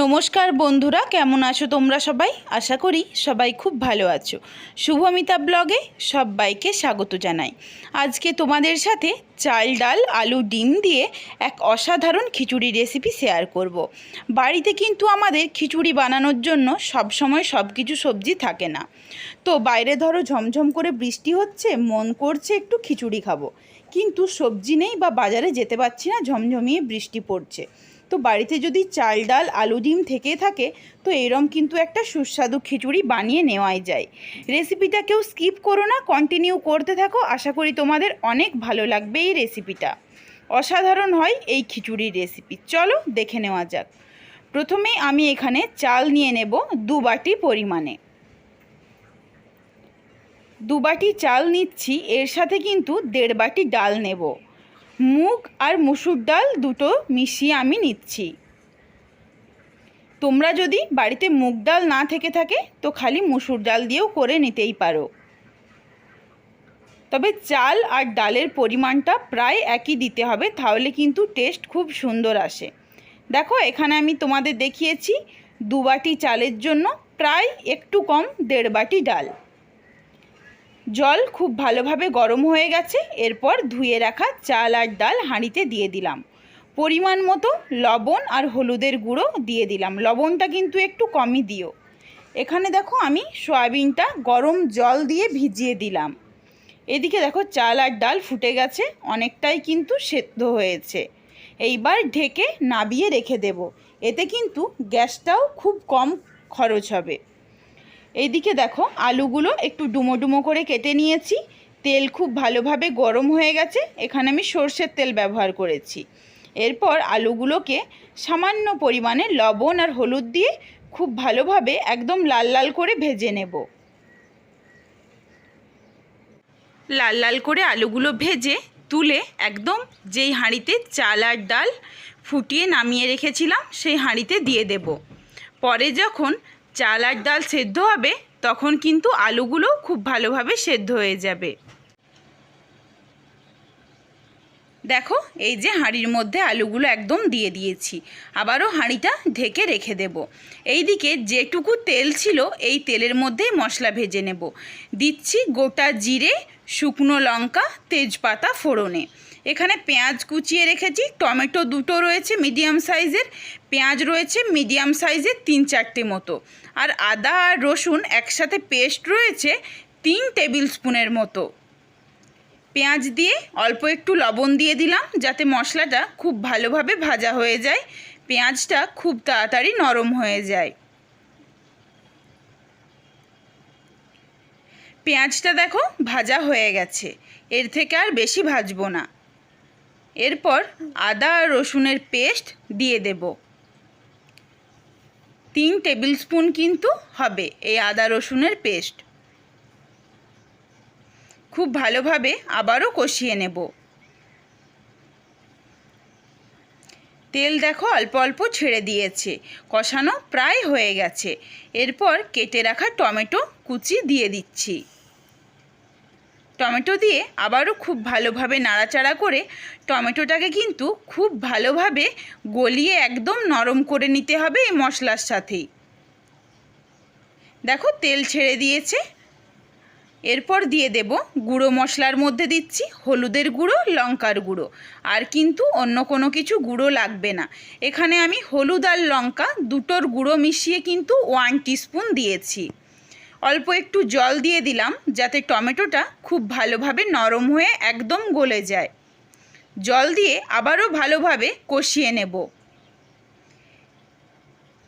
নমস্কার বন্ধুরা, কেমন আছো তোমরা সবাই? আশা করি সবাই খুব ভালো আছো। শুভমিতা ব্লগে সবাইকে স্বাগত জানাই। আজকে তোমাদের সাথে চাল, ডাল, আলু, ডিম দিয়ে এক অসাধারণ খিচুড়ি রেসিপি শেয়ার করব। বাড়িতে কিন্তু আমাদের খিচুড়ি বানানোর জন্য সব সময় সব কিছু সবজি থাকে না। তো বাইরে ধরো ঝমঝম করে বৃষ্টি হচ্ছে, মন করছে একটু খিচুড়ি খাব। কিন্তু সবজি নেই বা বাজারে যেতে পারছি না, ঝমঝমিয়ে বৃষ্টি পড়ছে। তো বাড়িতে যদি চাল ডাল, আলু ডিম থেকে থাকে, তো এরম কিন্তু একটা সুস্বাদু খিচুড়ি বানিয়ে নেওয়াই যায়। রেসিপিটা কেউ স্কিপ করো না কন্টিনিউ করতে থাকো। আশা করি তোমাদের অনেক ভালো লাগবে এই রেসিপিটা। অসাধারণ হয় এই খিচুড়ির রেসিপি। চলো দেখে নেওয়া যাক। প্রথমে আমি এখানে চাল নিয়ে নেব দু বাটি পরিমাণে। দু বাটি চাল নিচ্ছি, এর সাথে কিন্তু দেড় বাটি ডাল নেব। মুগ আর মুসুর ডাল দুটো মিশিয়ে আমি নিচ্ছি। তোমরা যদি বাড়িতে মুগ ডাল না থেকে থাকে, তো খালি মুসুর ডাল দিয়েও করে নিতেই পারো। তবে চাল আর ডালের পরিমাণটা প্রায় একই দিতে হবে, তাহলে কিন্তু টেস্ট খুব সুন্দর আসে। দেখো, এখানে আমি তোমাদের দেখিয়েছি দু বাটি চালের জন্য প্রায় একটু কম দেড় বাটি ডাল। জল খুব ভালোভাবে গরম হয়ে গেছে, এরপর ধুয়ে রাখা চাল আর ডাল হাঁড়িতে দিয়ে দিলাম। পরিমাণ মতো লবণ আর হলুদের গুঁড়ো দিয়ে দিলাম। লবণটা কিন্তু একটু কমই দিও। এখানে দেখো আমি সয়াবিনটা গরম জল দিয়ে ভিজিয়ে দিলাম। এদিকে দেখো চাল আর ডাল ফুটে গেছে, অনেকটাই কিন্তু সেদ্ধ হয়েছে। এইবার ঢেকে নাবিয়ে রেখে দেব। এতে কিন্তু গ্যাসটাও খুব কম খরচ হবে। এইদিকে দেখো, আলুগুলো একটু ডুমো ডুমো করে কেটে নিয়েছি। তেল খুব ভালোভাবে গরম হয়ে গেছে। এখানে আমি সর্ষের তেল ব্যবহার করেছি। এরপর আলুগুলোকে সামান্য পরিমাণে লবণ আর হলুদ দিয়ে খুব ভালোভাবে একদম লাল লাল করে ভেজে নেব। লাল লাল করে আলুগুলো ভেজে তুলে একদম যেই হাঁড়িতে চাল আর ডাল ফুটিয়ে নামিয়ে রেখেছিলাম, সেই হাঁড়িতে দিয়ে দেব। পরে যখন চাল আর ডাল সেদ্ধ হবে, তখন কিন্তু আলুগুলো খুব ভালোভাবে সেদ্ধ হয়ে যাবে। দেখো, এই যে হাঁড়ির মধ্যে আলুগুলো একদম দিয়ে দিয়েছি, আবারও হাঁড়িটা ঢেকে রেখে দেব। এইদিকে যেটুকু তেল ছিল, এই তেলের মধ্যেই মশলা ভেজে নেব। দিচ্ছি গোটা জিরে, শুকনো লঙ্কা, তেজপাতা ফোড়নে। এখানে পেঁয়াজ কুচিয়ে রেখেছি, টমেটো দুটো রয়েছে মিডিয়াম সাইজের, পেঁয়াজ রয়েছে মিডিয়াম সাইজের তিন চারটে মতো। আর আদা আর রসুন একসাথে পেস্ট রয়েছে তিন টেবিল স্পুনের মতো। পেঁয়াজ দিয়ে অল্প একটু লবণ দিয়ে দিলাম, যাতে মশলাটা খুব ভালোভাবে ভাজা হয়ে যায়, পেঁয়াজটা খুব তাড়াতাড়ি নরম হয়ে যায়। পেঁয়াজটা দেখো ভাজা হয়ে গেছে, এর থেকে আর বেশি ভাজবো না। এরপর আদা আর রসুনের পেস্ট দিয়ে দেব। তিন টেবিল স্পুন কিন্তু হবে এই আদা রসুনের পেস্ট। খুব ভালোভাবে আবারও কষিয়ে নেব। তেল দেখো অল্প অল্প ছেড়ে দিয়েছে, কষানো প্রায় হয়ে গেছে। এরপর কেটে রাখা টমেটো কুচি দিয়ে দিচ্ছি। টমেটো দিয়ে আবারও খুব ভালোভাবে নাড়াচাড়া করে টমেটোটাকে কিন্তু খুব ভালোভাবে গলিয়ে একদম নরম করে নিতে হবে এই মশলার সাথেই। দেখো তেল ছেড়ে দিয়েছে। এরপর দিয়ে দেব গুঁড়ো মশলার মধ্যে দিচ্ছি হলুদের গুঁড়ো, লঙ্কার গুঁড়ো। আর কিন্তু অন্য কোনো কিছু গুঁড়ো লাগবে না। এখানে আমি হলুদ আর লঙ্কা দুটোর গুঁড়ো মিশিয়ে কিন্তু ওয়ান টিস্পুন দিয়েছি। অল্প একটু জল দিয়ে দিলাম যাতে টমেটোটা খুব ভালোভাবে নরম হয়ে একদম গলে যায়। জল দিয়ে আবারও ভালোভাবে কষিয়ে নেব।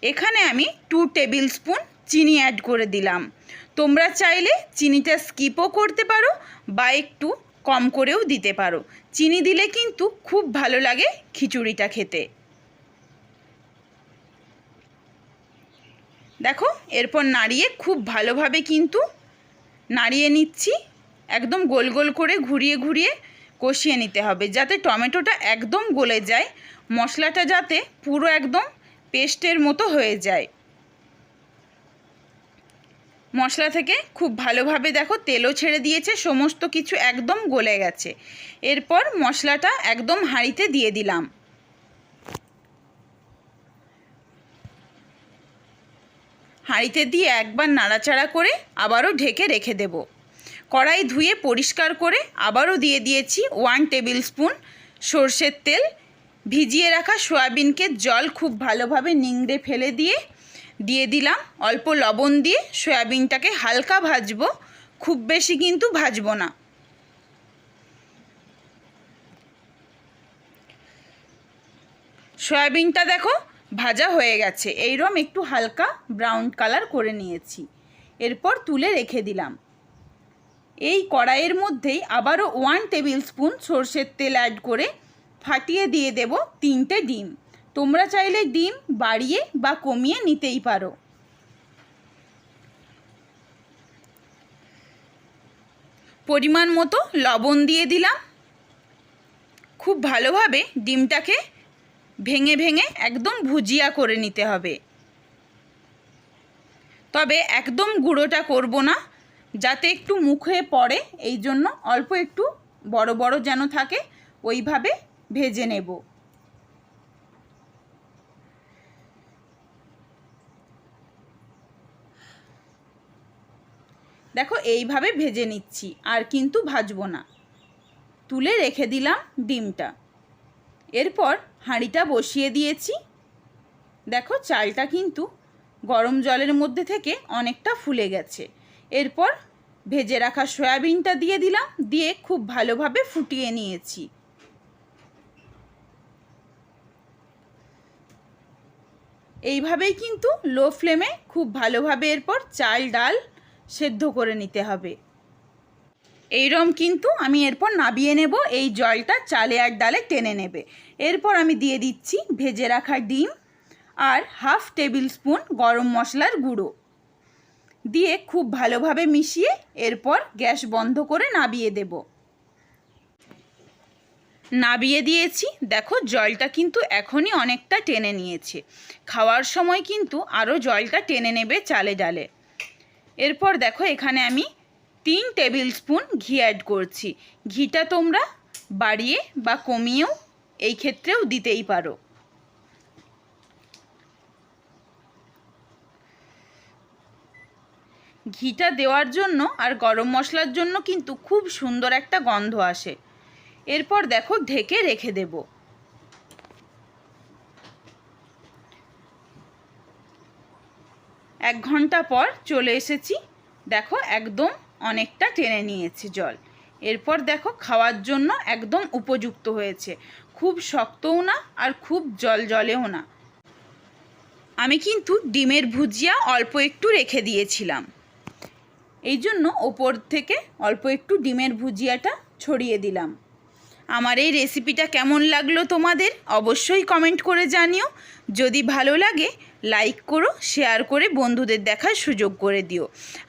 এখানে আমি টু টেবিল স্পুন চিনি অ্যাড করে দিলাম। তোমরা চাইলে চিনিটা স্কিপও করতে পারো বা একটু কম করেও দিতে পারো। চিনি দিলে কিন্তু খুব ভালো লাগে খিচুড়িটা খেতে। দেখো, এরপর নাড়িয়ে খুব ভালোভাবে কিন্তু নাড়িয়ে নিচ্ছি। একদম গোল গোল করে ঘুরিয়ে ঘুরিয়ে কষিয়ে নিতে হবে, যাতে টমেটোটা একদম গলে যায়। মশলাটা যাতে পুরো একদম পেস্টের মতো হয়ে যায়। মশলা থেকে খুব ভালোভাবে দেখো, তেলও ছেড়ে দিয়েছে, সমস্ত কিছু একদম গলে গেছে। এরপর মশলাটা একদম হাঁড়িতে দিয়ে দিলাম। হাঁড়িতে দিয়ে একবার নাড়াচাড়া করে আবারও ঢেকে রেখে দেব। কড়াই ধুয়ে পরিষ্কার করে আবারও দিয়ে দিয়েছি ওয়ান টেবিল স্পুন সর্ষের তেল। ভিজিয়ে রাখা সয়াবিনকে জল খুব ভালোভাবে নিংড়ে ফেলে দিয়ে দিয়ে দিলাম। অল্প লবণ দিয়ে সয়াবিনটাকে হালকা ভাজবো। খুব বেশি কিন্তু ভাজবো না। সয়াবিনটা দেখো ভাজা হয়ে গেছে। এইরকম একটু হালকা ব্রাউন কালার করে নিয়েছি। এরপর তুলে রেখে দিলাম। এই কড়াইয়ের মধ্যেই আবারও ওয়ান টেবিল স্পুন সর্ষের তেল অ্যাড করে ফাটিয়ে দিয়ে দেব তিনটে ডিম। তোমরা চাইলে ডিম বাড়িয়ে বা কমিয়ে নিতেই পারো। পরিমাণ মতো লবণ দিয়ে দিলাম। খুব ভালোভাবে ডিমটাকে ভেঙে ভেঙে একদম ভুজিয়া করে নিতে হবে। তবে একদম গুঁড়োটা করব না, যাতে একটু মুখে পড়ে, এই জন্য অল্প একটু বড় বড় যেন থাকে, ওইভাবে ভেজে নেব। দেখো, এইভাবে ভেজে নিচ্ছি, আর কিন্তু ভাজবো না। তুলে রেখে দিলাম ডিমটা। এরপর হাঁড়িটা বসিয়ে দিয়েছি। দেখো চালটা কিন্তু গরম জলের মধ্যে থেকে অনেকটা ফুলে গেছে। এরপর ভেজে রাখা সয়াবিনটা দিয়ে দিলাম, দিয়ে খুব ভালোভাবে ফুটিয়ে নিয়েছি। এইভাবেই কিন্তু লো ফ্লেমে খুব ভালোভাবে এরপর চাল, ডাল সেদ্ধ করে নিতে হবে। এইরম কিন্তু আমি এরপর নাবিয়ে নেব, এই জলটা চালে আর ডালে টেনে নেবে। এরপর আমি দিয়ে দিচ্ছি ভেজে রাখা ডিম আর হাফ টেবিল স্পুন গরম মশলার গুঁড়ো। দিয়ে খুব ভালোভাবে মিশিয়ে এরপর গ্যাস বন্ধ করে নাবিয়ে দেব। নাবিয়ে দিয়েছি। দেখো জলটা কিন্তু এখনই অনেকটা টেনে নিয়েছে। খাওয়ার সময় কিন্তু আরও জলটা টেনে নেবে চালে ডালে। এরপর দেখো এখানে আমি তিন টেবিল স্পুন ঘি অ্যাড করছি। ঘিটা তোমরা বাড়িয়ে বা কমিয়েও এই ক্ষেত্রেও দিতেই পারো। ঘিটা দেওয়ার জন্য আর গরম মশলার জন্য কিন্তু খুব সুন্দর একটা গন্ধ আসে। এরপর দেখো ঢেকে রেখে দেব। এক ঘণ্টা পর চলে এসেছি। দেখো একদম অনেকটা টেনে নিয়েছে জল। এরপর দেখো খাওয়ার জন্য একদম উপযুক্ত হয়েছে। খুব শক্তও না আর খুব জল জলেও না। আমি কিন্তু ডিমের ভুজিয়া অল্প একটু রেখে দিয়েছিলাম। এই জন্য ওপর থেকে অল্প একটু ডিমের ভুজিয়াটা ছড়িয়ে দিলাম। আমার এই রেসিপিটা কেমন লাগল তোমাদের অবশ্যই কমেন্ট করে জানিও। যদি ভালো লাগে লাইক করো শেয়ার করে বন্ধুদের দেখার সুযোগ করে দিও।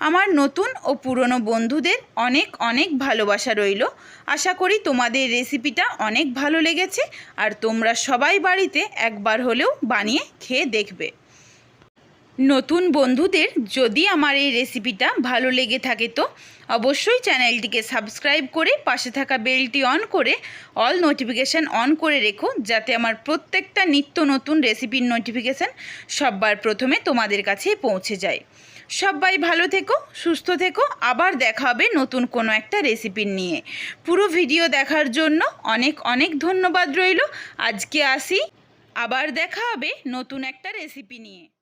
আমার নতুন ও পুরনো বন্ধুদের অনেক অনেক ভালোবাসা রইল। আশা করি তোমাদের রেসিপিটা অনেক ভালো লেগেছে, আর তোমরা সবাই বাড়িতে একবার হলেও বানিয়ে খেয়ে দেখবে। নতুন বন্ধুদের যদি আমার এই রেসিপিটা ভালো লেগে থাকে তো অবশ্যই চ্যানেলটিকে সাবস্ক্রাইব করে পাশে থাকা বেলটি অন করে অল নোটিফিকেশান অন করে রেখো, যাতে আমার প্রত্যেকটা নিত্য নতুন রেসিপির নোটিফিকেশান সববার প্রথমে তোমাদের কাছে পৌঁছে যায়। সবাই ভালো থেকো, সুস্থ থেকো, আবার দেখা হবে নতুন কোনো একটা রেসিপির নিয়ে। পুরো ভিডিও দেখার জন্য অনেক অনেক ধন্যবাদ রইল। আজকে আসি, আবার দেখা হবে নতুন একটা রেসিপি নিয়ে।